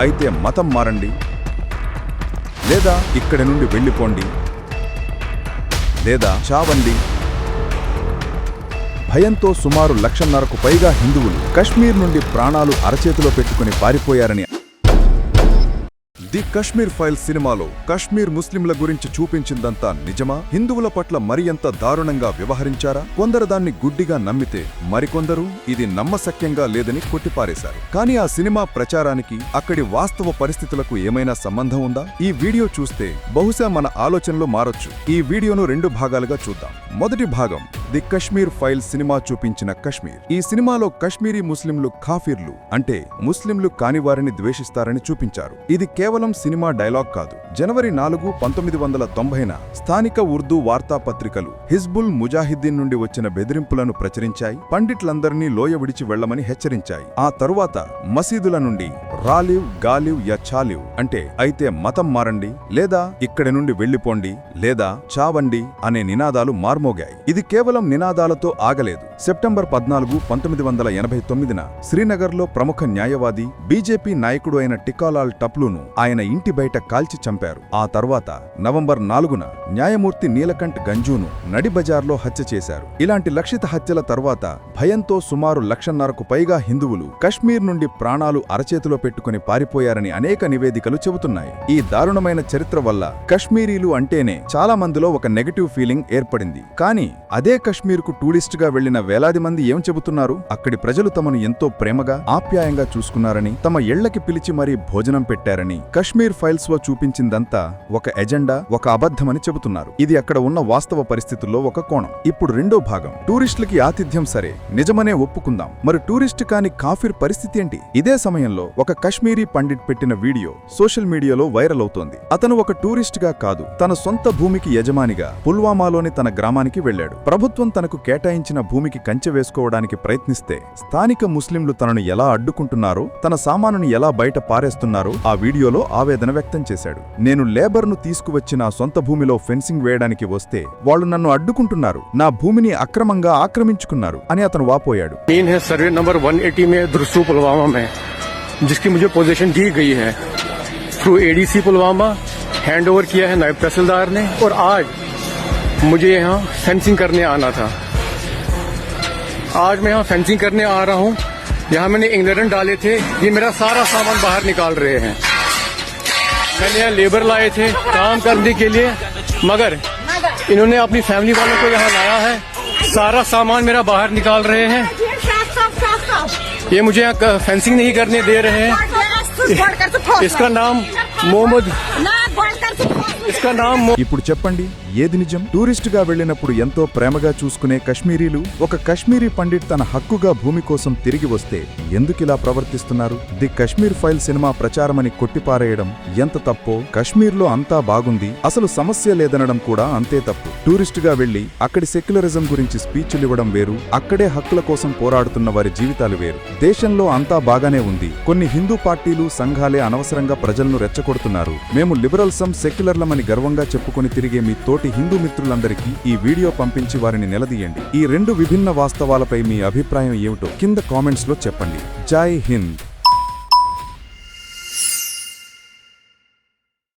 అయితే మతం మారండి. లేదా ఇక్కడి నుండి వెళ్ళిపోండి. లేదా చావండి. భయంతో సుమారు లక్షన్నరకు పైగా హిందువులు కశ్మీర్ నుండి ప్రాణాలు అరచేతిలో పెట్టుకుని పారిపోయారని ది కశ్మీర్ ఫైల్ సినిమాలో కశ్మీర్ ముస్లింల గురించి చూపించిందంతా నిజమా? హిందువుల పట్ల మరింత దారుణంగా వ్యవహరించారా? కొందరు దాన్ని గుడ్డిగా నమ్మితే మరికొందరు ఇది నమ్మశక్యంగా లేదని కొట్టిపారేశారు. కానీ ఆ సినిమా ప్రచారానికి అక్కడి వాస్తవ పరిస్థితులకు ఏమైనా సంబంధం ఉందా? ఈ వీడియో చూస్తే బహుశా మన ఆలోచనలు మారొచ్చు. ఈ వీడియోను రెండు భాగాలుగా చూద్దాం. మొదటి భాగం ది కశ్మీర్ ఫైల్ సినిమా చూపించిన కశ్మీర్. ఈ సినిమాలో కశ్మీరీ ముస్లింలు కాఫీర్లు అంటే ముస్లింలు కాని వారిని ద్వేషిస్తారని చూపించారు. ఇది కేవలం సినిమా డైలాగ్ కాదు జనవరి నాలుగు పంతొమ్మిది వందల తొంభైన స్థానిక ఉర్దూ వార్తాపత్రికలు హిజ్బుల్ ముజాహిద్దీన్ నుండి వచ్చిన బెదిరింపులను ప్రచురించాయి. పండిట్లందరినీ లోయ విడిచి వెళ్ళమని హెచ్చరించాయి. ఆ తరువాత మసీదుల నుండి రాలివ్ గాలివ్ యా చాలివ్ అంటే అయితే మతం మారండి లేదా ఇక్కడి నుండి వెళ్ళిపోండి లేదా చావండి అనే నినాదాలు మార్మోగాయి. ఇది కేవలం నినాదాలతో ఆగలేదు. సెప్టెంబర్ పద్నాలుగు పంతొమ్మిది వందల ఎనభై తొమ్మిదిన శ్రీనగర్లో ప్రముఖ న్యాయవాది బీజేపీ నాయకుడు అయిన టికాలాల్ టప్లును ఆయన ఇంటి బయట కాల్చి చంపారు. ఆ తర్వాత నవంబర్ నాలుగున న్యాయమూర్తి నీలకంఠ్ గంజూను నడి బజార్లో హత్య చేశారు. ఇలాంటి లక్షిత హత్యల తర్వాత భయంతో సుమారు లక్షన్నరకు పైగా హిందువులు కశ్మీర్ నుండి ప్రాణాలు అరచేతిలో పెట్టుకుని పారిపోయారని అనేక నివేదికలు చెబుతున్నాయి. ఈ దారుణమైన చరిత్ర వల్ల కశ్మీరీలు అంటేనే చాలా మందిలో ఒక నెగటివ్ ఫీలింగ్ ఏర్పడింది. కానీ అదే కశ్మీర్కు టూరిస్టుగా వెళ్ళిన వేలాది మంది ఏం చెబుతున్నారు? అక్కడి ప్రజలు తమను ఎంతో ప్రేమగా ఆప్యాయంగా చూసుకున్నారని తమ ఇళ్ళకి పిలిచి మరీ భోజనం పెట్టారని కశ్మీర్ ఫైల్స్లో చూపించిందంతా ఒక ఎజెండా ఒక అబద్ధమని చెబుతున్నారు. ఇది అక్కడ ఉన్న వాస్తవ పరిస్థితుల్లో ఒక కోణం. ఇప్పుడు రెండో భాగం. టూరిస్టులకి ఆతిథ్యం సరే. నిజమనే ఒప్పుకుందాం. మరి టూరిస్ట్ కాని కాఫీర్ పరిస్థితి ఏంటి? ఇదే సమయంలో ఒక కశ్మీరీ పండిట్ పెట్టిన వీడియో సోషల్ మీడియాలో వైరల్ అవుతోంది. అతను ఒక టూరిస్ట్గా కాదు. తన సొంత భూమికి యజమానిగా పుల్వామాలోని తన గ్రామానికి వెళ్ళాడు ప్రభుత్వం తనకు కేటాయించిన భూమికి కంచె వేసుకోవడానికి ప్రయత్నిస్తే స్థానిక ముస్లింలు తనను ఎలా అడ్డుకుంటున్నారో తన సామానుని ఎలా బయట పారేస్తున్నారో ఆ వీడియోలో ఆవేదన వ్యక్తం చేశాడు నేను లేబర్ను తీసుకువచ్చి నా సొంత భూమిలో ఫెన్సింగ్ వేయడానికి వస్తే వాళ్ళు నన్ను అడ్డుకుంటున్నారు నా భూమిని అక్రమంగా ఆక్రమించుకున్నారు అని అతను వాపోయాడు जमीन है सर्वे नंबर 180 में दुरसू पुलवामा में जिसकी मुझे पोजीशन दी गई है through ADC Pulwama hand over किया है नायब तहसीलदार ने और आज मुझे यहाँ फेंसिंग करने आना था आज मैं यहाँ फेंसिंग करने आ रहा हूँ यहाँ मैंने इंग्लैंड डाले थे ये मेरा सारा सामान बाहर निकाल रहे हैं मैंने यहाँ लेबर लाए थे काम करने के लिए मगर इन्होंने अपनी फैमिली वालों को यहाँ लाया है सारा सामान मेरा बाहर निकाल रहे हैं ये मुझे यहाँ फेंसिंग नहीं करने दे रहे हैं इसका नाम मोहम्मद ఇప్పుడు చెప్పండి ఏది నిజం? టూరిస్ట్గా వెళ్ళినప్పుడు ఎంతో ప్రేమగా చూసుకునే కశ్మీరీలు ఒక కశ్మీరీ పండిట్ తన హక్కుగా భూమి కోసం తిరిగి వస్తే ఎందుకిలా ప్రవర్తిస్తున్నారు? ది కశ్మీర్ ఫైల్ సినిమా ప్రచారమని కొట్టిపారేయడం ఎంత తప్పో? కశ్మీర్లో అంతా బాగుంది అసలు సమస్య లేదనడం కూడా అంతే తప్పు. టూరిస్ట్గా వెళ్ళి అక్కడి సెక్యులరిజం గురించి స్పీచ్లు ఇవ్వడం వేరు అక్కడే హక్కుల కోసం పోరాడుతున్న వారి జీవితాలు వేరు. దేశంలో అంతా బాగానే ఉంది కొన్ని హిందూ పార్టీలు సంఘాలే అనవసరంగా ప్రజలను రెచ్చగొడుతున్నారు. మేము లిబరల్సం సెక్యులర్లమని గర్వంగా చెప్పుకొని తిరిగే మీ తోటి హిందూ మిత్రులందరికీ ఈ వీడియో పంపించి వారిని నిలదీయండి. ఈ రెండు విభిన్న వాస్తవాలపై మీ అభిప్రాయం ఏమిటో కింద కామెంట్స్లో చెప్పండి. జై హింద్.